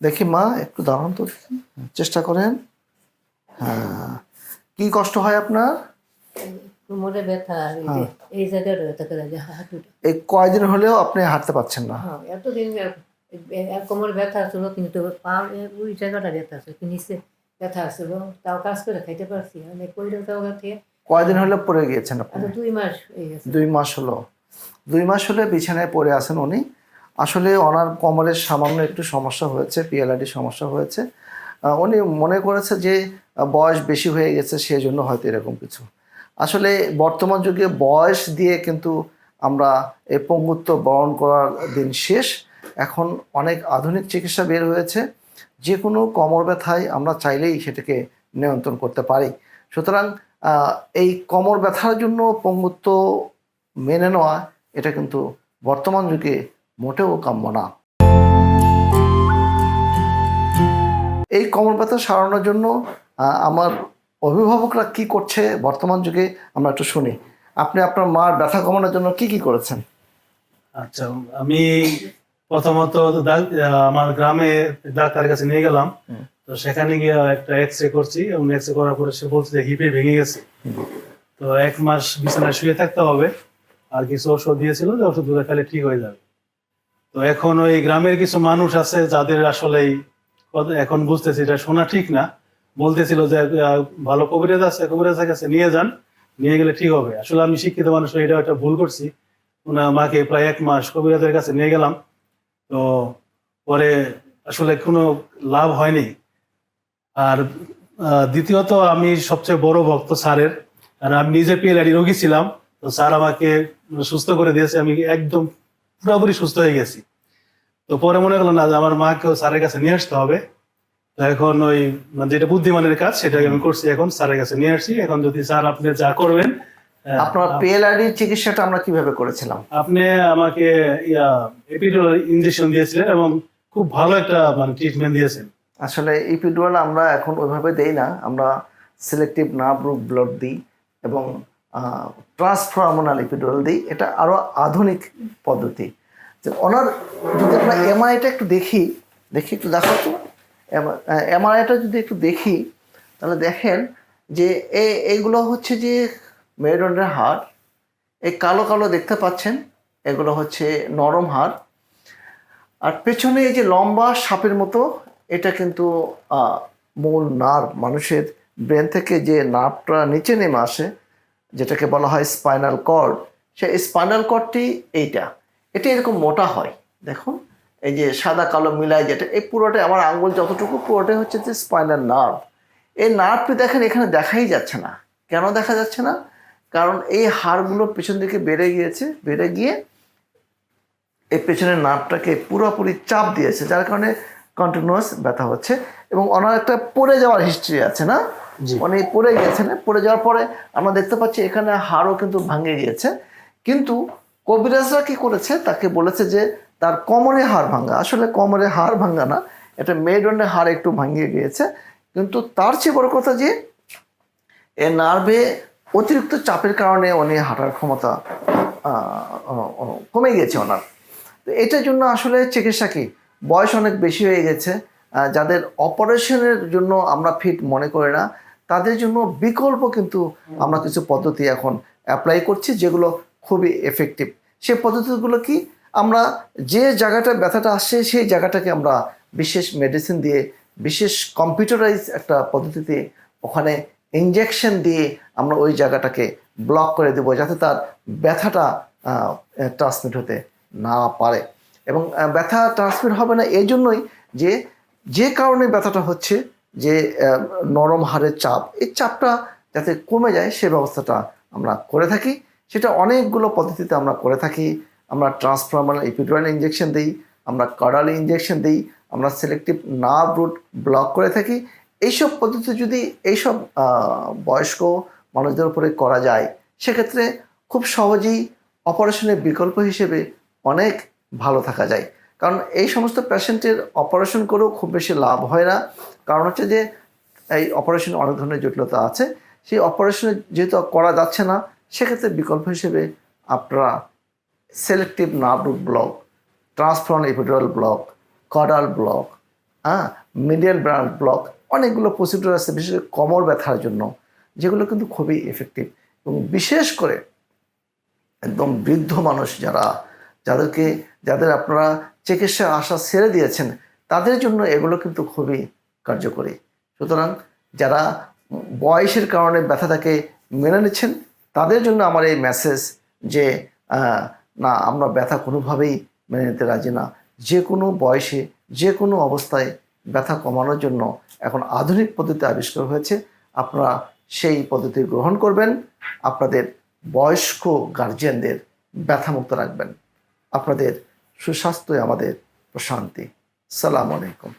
দেখি মা একটু দাঁড়ান তো। চেষ্টা করেন। হ্যাঁ। কি কষ্ট হয় আপনার? কোমরে ব্যথা এই যে এই জায়গাটা ব্যথা করে যে হাঁটুটা। এই কয়দিন হলেও আপনি হাঁটতে পারছেন না? হ্যাঁ এতদিন কোমরে ব্যথা ছিল কিন্তু পা ওই জায়গাটা ব্যথা আছে নিচে ব্যথা আছিল তাও কাজ করে খাইতে পারছি অনেক কইলেও তাও থেকে কয়দিন হলে পড়ে গিয়েছেন আপনি? আচ্ছা দুই মাস হয়ে গেছে। দুই মাস হলো। দুই মাস হলে বিছানায় পড়ে আছেন উনি? আসলে ওনার কোমরের সামান্য একটু সমস্যা হয়েছে, পিএলআইডি সমস্যা হয়েছে। উনি মনে করেছে যে বয়স বেশি হয়ে গেছে সেই জন্য হয়তো এরকম কিছু। আসলে বর্তমান যুগে বয়স দিয়ে কিন্তু আমরা এই পঙ্গুত্ব বরণ করার দিন শেষ। এখন অনেক আধুনিক চিকিৎসা বের হয়েছে। যে কোনো কোমর ব্যথায় আমরা চাইলেই সেটাকে নিয়ন্ত্রণ করতে পারি। সুতরাং এই কোমর ব্যথার জন্য পঙ্গুত্ব মেনে নেওয়া, এটা কিন্তু বর্তমান যুগে মোটেও কাম্য না। এই কোমর ব্যথা সারানোর জন্য আমার অভিভাবকরা কি করছে বর্তমান যুগে আমরা একটু শুনি। আপনি আপনার মার ব্যথা কমানোর জন্য কি কি করেছেন? আচ্ছা আমি প্রথমত আমার গ্রামে ডাক্তারের কাছে নিয়ে গেলাম। তো সেখানে গিয়ে একটা এক্স রে করছি এবং এক্স রে করার পরে সে বলছে যে হিপে ভেঙে গেছে। তো এক মাস বিছানায় শুয়ে থাকতে হবে। আর কিছু ওষুধ দিয়েছিল যে ওষুধগুলো খেলে ঠিক হয়ে যাবে। তো এখন ওই গ্রামের কিছু মানুষ আছে যাদের আসলে এখন বুঝতেছি এটা শোনা ঠিক না। বলতেছিল যে ভালো কবিরাজ আছে, কবিরাজের কাছে নিয়ে যান, নিয়ে গেলে ঠিক হবে। আসলে আমি শিক্ষিত মানুষ এটা একটা ভুল করছি। ওনার মাকে প্রায় এক মাস কবিরাজের কাছে নিয়ে গেলাম। তো পরে আসলে কোনো লাভ হয়নি। আর দ্বিতীয়ত আমি সবচেয়ে বড় ভক্ত স্যারের। আর আমি নিজে পিএলআইডি রোগী ছিলাম। তো স্যার আমাকে সুস্থ করে দিয়েছে। আমি একদম পুরোপুরি সুস্থ হয়ে গেছি। তো পরে মনে হলো না যে আমার মাকেও স্যারের কাছে নিয়ে আসতে হবে। তো এখন ওই মানে যেটা বুদ্ধিমানের কাজ সেটা আমি করছি এখন স্যারের কাছে নিয়ে আসছি এখন যদি স্যার আপনি যা করবেন আপনার পিএলআইডি চিকিৎসাটা আমরা কীভাবে করেছিলাম? আপনি আমাকে এপিডুরাল ইনজেকশন দিয়েছিলেন এবং খুব ভালো একটা মানে ট্রিটমেন্ট দিয়েছেন। আসলে ইপিডুয়াল আমরা এখন ওইভাবে দেই না। আমরা সিলেক্টিভ নার্ভ রুট ব্লড দিই এবং ট্রান্সফর্মোনাল ইপিডুয়াল দিই। এটা আরও আধুনিক পদ্ধতি। যে ওনার, যদি আমরা এমআইটা একটু দেখি দেখি একটু দেখো তো। এমআইটা যদি একটু দেখি, তাহলে দেখেন যে এইগুলো হচ্ছে যে মেরুদণ্ডের হাড়। এই কালো কালো দেখতে পাচ্ছেন, এগুলো হচ্ছে নরম হাড়। আর পেছনে এই যে লম্বা সাপের মতো, এটা কিন্তু মূল নার্ভ, মানুষের ব্রেন থেকে যে নার্ভটা নিচে নেমে আসে যেটাকে বলা হয় স্পাইনাল কর্ড, সেই স্পাইনাল কর্ডটি এইটা। এটা এরকম মোটা হয়, দেখুন। এই যে সাদা, কালো মিলাই যেটা, এই পুরোটাই আমার আঙ্গুল যতটুকু, পুরোটাই হচ্ছে যে স্পাইনাল নার্ভ। এই নার্ভটি দেখেন, এখানে দেখাই যাচ্ছে না। কেন দেখা যাচ্ছে না? কারণ এই হাড়গুলো পেছন দিকে বেড়ে গিয়েছে, বেড়ে গিয়ে এই পেছনের নার্ভটাকে পুরোপুরি চাপ দিয়েছে, যার কারণে কন্টিনিউয়াস ব্যথা হচ্ছে এবং ওনার একটা পড়ে যাওয়ার হিস্ট্রি আছে, না? উনি পড়ে গেছেন পড়ে যাওয়ার পরে আমরা দেখতে পাচ্ছি এখানে হাড়ও কিন্তু ভাঙে গিয়েছে। কিন্তু কবিরাজরা কি করেছে? তাকে বলেছে যে তার কোমরে হাড় ভাঙা। আসলে কোমরে হাড় ভাঙা না, এটা মেরুদণ্ডে হাড় একটু ভাঙিয়ে গিয়েছে। কিন্তু তার চেয়ে বড় কথা যে, এ নার্ভে অতিরিক্ত চাপের কারণে উনি হাঁটার ক্ষমতা কমে গেছে ওনার। তো এটার জন্য আসলে চিকিৎসা কি? বয়স অনেক বেশি হয়ে গেছে। যাদের অপারেশনের জন্য আমরা ফিট মনে করি না তাদের জন্য বিকল্প কিন্তু আমরা কিছু পদ্ধতি এখন অ্যাপ্লাই করছি যেগুলো খুবই এফেক্টিভ সেই পদ্ধতিগুলো কি? আমরা যে জায়গাটা ব্যথাটা আসছে, সেই জায়গাটাকে আমরা বিশেষ মেডিসিন দিয়ে, বিশেষ কম্পিউটারাইজ একটা পদ্ধতিতে ওখানে ইঞ্জেকশন দিয়ে আমরা ওই জায়গাটাকে ব্লক করে দেবো যাতে তার ব্যথাটা ট্রান্সমিট হতে না পারে। এবং ব্যথা ট্রান্সমিট হবে না এই জন্যই যে যে কারণে ব্যথাটা হচ্ছে যে নরম হাড়ের চাপ, এই চাপটা যাতে কমে যায় সে ব্যবস্থাটা আমরা করে থাকি। সেটা অনেকগুলো পদ্ধতিতে আমরা করে থাকি। আমরা ট্রান্সফর্মাল এপিডুরাল ইঞ্জেকশন দিই, আমরা কার্ডাল ইঞ্জেকশন দিই, আমরা সিলেক্টিভ নার্ভ রুট ব্লক করে থাকি। এইসব পদ্ধতি যদি এইসব বয়স্ক মানুষদের উপরে করা যায়, সেক্ষেত্রে খুব সহজেই অপারেশনের বিকল্প হিসেবে অনেক ভালো থাকা যায়। কারণ এই সমস্ত পেশেন্টের অপারেশন করেও খুব বেশি লাভ হয় না। কারণ হচ্ছে যে, এই অপারেশনে অনেক ধরনের জটিলতা আছে। সেই অপারেশনে যেহেতু করা যাচ্ছে না, সেক্ষেত্রে বিকল্প হিসেবে আপনারা selective nerve block transforaminal epidural block caudal block হ্যাঁ মিডিয়াল ব্রাঞ্চ ব্লক অনেকগুলো প্রসিডিউর আছে, বিশেষ করে কোমর ব্যথার জন্য, যেগুলো কিন্তু খুবই এফেক্টিভ এবং বিশেষ করে একদম বৃদ্ধ মানুষ যারা যাদেরকে, যাদের আপনারা চিকিৎসার আশা ছেড়ে দিয়েছেন, তাদের জন্য এগুলো কিন্তু খুবই কার্যকরী। সুতরাং যারা বয়সের কারণে ব্যথাটাকে মেনে নিচ্ছেন, তাদের জন্য আমার এই মেসেজ যে না, আমরা ব্যথা কোনোভাবেই মেনে নিতে রাজি না। যে কোনো বয়সে, যে কোনো অবস্থায় ব্যথা কমানোর জন্য এখন আধুনিক পদ্ধতি আবিষ্কার হয়েছে। আপনারা সেই পদ্ধতি গ্রহণ করবেন। আপনাদের বয়স্ক গার্জিয়ানদের ব্যথামুক্ত রাখবেন। আপনাদের সুস্বাস্থ্যই আমাদের প্রশান্তি। সালাম আলাইকুম।